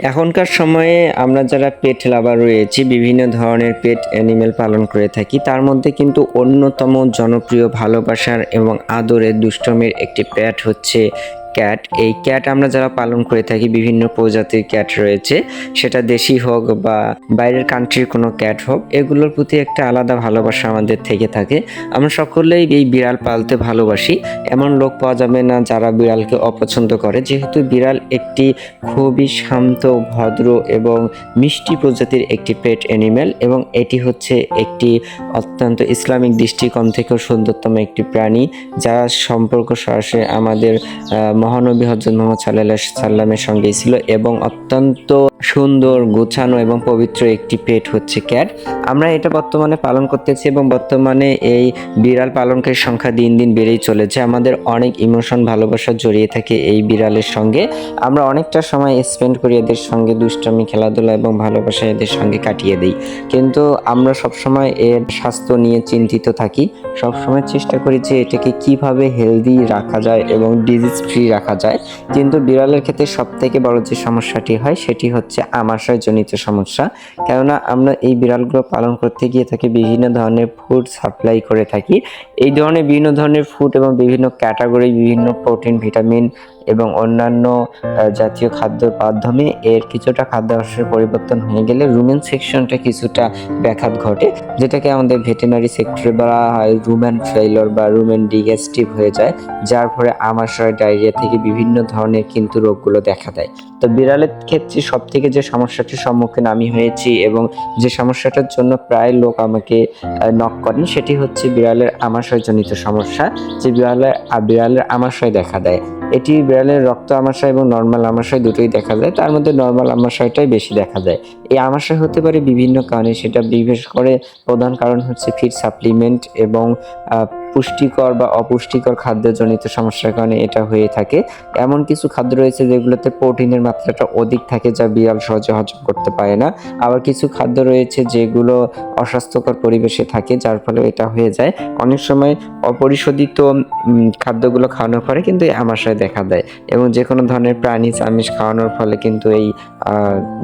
এখনকার সময়ে আমরা যারা পেট লাভার রয়েছি, বিভিন্ন ধরনের পেট অ্যানিমেল পালন করে থাকি, তার মধ্যে কিন্তু অন্যতম জনপ্রিয় ভালোবাসার এবং আদরের দুষ্টমের একটি প্যাট হচ্ছে ক্যাট। এই ক্যাট আমরা যারা পালন করে থাকি, বিভিন্ন প্রজাতির ক্যাট রয়েছে। সেটা দেশি হোক বা বাইরের কান্ট্রির কোনো ক্যাট হোক, এগুলোর প্রতি একটা আলাদা ভালোবাসা আমাদের থেকে থাকে। আমরা সকলেই এই বিড়াল পালতে ভালোবাসি। এমন লোক পাওয়া যাবে না যারা বিড়ালকে অপছন্দ করে। যেহেতু বিড়াল একটি খুবই শান্ত, ভদ্র এবং মিষ্টি প্রজাতির একটি পেট অ্যানিমেল এবং এটি হচ্ছে একটি অত্যন্ত ইসলামিক দৃষ্টিকোণ থেকেও সুন্দরতম একটি প্রাণী, যার সম্পর্ক সরাসরি আমাদের মহানবী হজরত মোহাম্মদ সাল্লাহ সাল্লামের সঙ্গেই ছিল এবং অত্যন্ত সুন্দর, গোছানো এবং পবিত্র একটি পেট হচ্ছে ক্যাট। আমরা এটা বর্তমানে পালন করতেছি এবং বর্তমানে এই বিড়াল পালনকের সংখ্যা দিন দিন বেড়েই চলেছে। আমাদের অনেক ইমোশন ভালোবাসা জড়িয়ে থাকে এই বিড়ালের সঙ্গে। আমরা অনেকটা সময় স্পেন্ড করি এদের সঙ্গে দুষ্টামি, খেলাধুলা এবং ভালোবাসা এদের সঙ্গে কাটিয়ে দিই। কিন্তু আমরা সবসময় এর স্বাস্থ্য নিয়ে চিন্তিত থাকি। সবসময় চেষ্টা করি যে এটাকে কীভাবে হেলদি রাখা যায় এবং ডিজিজ ফ্রি রাখা যায়। কিন্তু বিড়ালের ক্ষেত্রে সব থেকে বড় যে সমস্যাটি হয়, সেটি হচ্ছে আমাশয়জনিত সমস্যা। কেননা আমরা এই বিড়ালগুলো পালন করতে গিয়ে থাকি বিভিন্ন ধরনের ফুড সাপ্লাই করে থাকি। এই ধরনের বিভিন্ন ধরনের ফুড এবং বিভিন্ন ক্যাটাগরি বিভিন্ন প্রোটিন ভিটামিন এবং অন্যান্য জাতীয় খাদ্যের মাধ্যমে এর কিছুটা খাদ্যাভ্যাসের পরিবর্তন হয়ে গেলে রুমেন সেকশনটা কিছুটা ব্যাঘাত ঘটে, যেটাকে আমাদের ভেটেনারি সেক্টরে বলা হয় রুমেন ফেইলর বা রুমেন ডিগেস্টিভ হয়ে যায়, যার ফলে আমাশয় ডায়রিয়া থেকে বিভিন্ন ধরনের কিন্তু রোগগুলো দেখা দেয়। তো বিড়ালের ক্ষেত্রে সব থেকে যে সমস্যাটির সম্মুখীন আমি হয়েছি এবং যে সমস্যাটার জন্য প্রায় লোক আমাকে নক করেন, সেটি হচ্ছে বিড়ালের আমাশয়জনিত সমস্যা, যে বিড়ালের বিড়ালের আমাশয় দেখা দেয়। এটি বিড়ালের রক্ত আমাশয় এবং নর্মাল আমাশয় দুটোই দেখা যায়। তার মধ্যে নর্মাল আমাশয়টাই বেশি দেখা যায়। এই আমাশয় হতে পারে বিভিন্ন কারণে, সেটা বিশেষ করে প্রধান কারণ হচ্ছে ফিড সাপ্লিমেন্ট এবং পুষ্টিকর বা অপুষ্টিকর খাদ্যজনিত সমস্যার কারণে এটা হয়ে থাকে। এমন কিছু খাদ্য রয়েছে যেগুলোতে প্রোটিনের মাত্রাটা অধিক থাকে যা বিড়াল সহজে হজম করতে পারে না। আবার কিছু খাদ্য রয়েছে যেগুলো অস্বাস্থ্যকর পরিবেশে থাকে, যার ফলে এটা হয়ে যায়। অনেক সময় অপরিশোধিত খাদ্যগুলো খাওয়ানোর পরে কিন্তু আমাশয় দেখা দেয় এবং যে কোনো ধরনের প্রাণী আমিষ খাওয়ানোর ফলে কিন্তু এই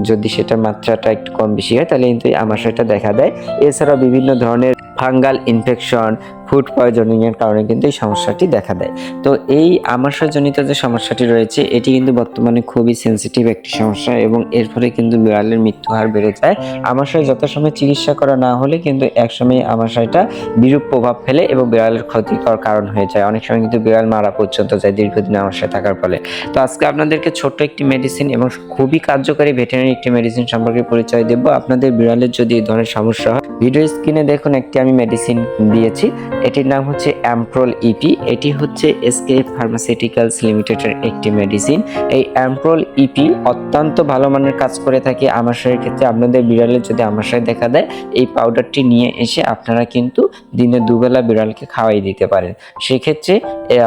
যদি সেটা মাত্রাটা একটু কম বেশি হয়, তাহলে কিন্তু এই আমাশয়টা দেখা দেয়। এছাড়াও বিভিন্ন ধরনের ফাঙ্গাল ইনফেকশন, ফুড পয়জনিং এর কারণে কিন্তু এই সমস্যাটি দেখা দেয়। তো এই আমাশয়জনিত যে সমস্যাটি রয়েছে, এটি কিন্তু বর্তমানে খুবই সেনসিটিভ একটি সমস্যা এবং এর ফলে কিন্তু বিড়ালের মৃত্যু হার বেড়ে যায়। আমাশয় যথাসময়ে চিকিৎসা করা না হলে কিন্তু একসময় আমাশয়টা বিরূপ প্রভাব ফেলে এবং বিড়ালের ক্ষতিকর কারণ হয়ে যায়। অনেক সময় কিন্তু বিড়াল মারা পর্যন্ত যায় দীর্ঘদিন আমাশয় থাকার ফলে। তো আজকে আপনাদেরকে ছোট্ট একটি মেডিসিন এবং খুবই কার্যকারী ভেটেরিনারি একটি মেডিসিন সম্পর্কে পরিচয় দেব। আপনাদের বিড়ালের যদি এই ধরনের সমস্যা হয় ভিডিও স্ক্রিনে দেখুন একটি আমি মেডিসিন দিয়েছি। এটির নাম হচ্ছে অ্যাম্প্রোল ইপি এটি হচ্ছে এসকে ফার্মাসিউটিক্যালস লিমিটেডের একটি মেডিসিন এই অ্যাম্প্রোল ইপি অত্যন্ত ভালো মানের কাজ করে থাকে আমাশয়ের ক্ষেত্রে। আপনাদের বিড়ালের যদি আমাশয় দেখা দেয়, এই পাউডারটি নিয়ে এসে আপনারা কিন্তু দিনে দুবেলা বিড়ালকে খাওয়াই দিতে পারেন। সেক্ষেত্রে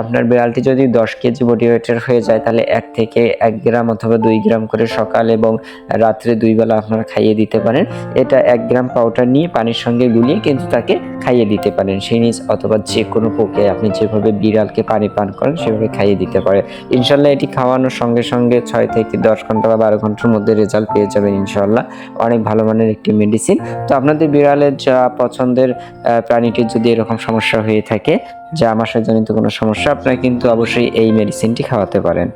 আপনার বিড়ালটি যদি দশ কেজি বডি ওয়েটের হয়ে যায়, তাহলে এক থেকে এক গ্রাম অথবা দুই গ্রাম করে সকাল এবং রাত্রে দুই বেলা আপনারা খাইয়ে দিতে পারেন। এটা এক গ্রাম পাউডার নিয়ে পানির সঙ্গে গুলিয়ে কিন্তু তাকে খাইয়ে দিতে পারেন। সেই নিজ অথবা যে কোনো পোকে আপনি যেভাবে বিড়ালকে পানি পান করেন, সেভাবে খাইয়ে দিতে পারে। ইনশাল্লাহ এটি খাওয়ানোর সঙ্গে সঙ্গে ছয় থেকে দশ ঘণ্টা বা বারো ঘণ্টার মধ্যে রেজাল্ট পেয়ে যাবেন ইনশাল্লাহ অনেক ভালো মানের একটি মেডিসিন। তো আপনাদের বিড়ালের যা পছন্দের প্রাণীটির যদি এরকম সমস্যা হয়ে থাকে, যা আমার জনিত কোনো সমস্যা, আপনারা কিন্তু অবশ্যই এই মেডিসিনটি খাওয়াতে পারেন।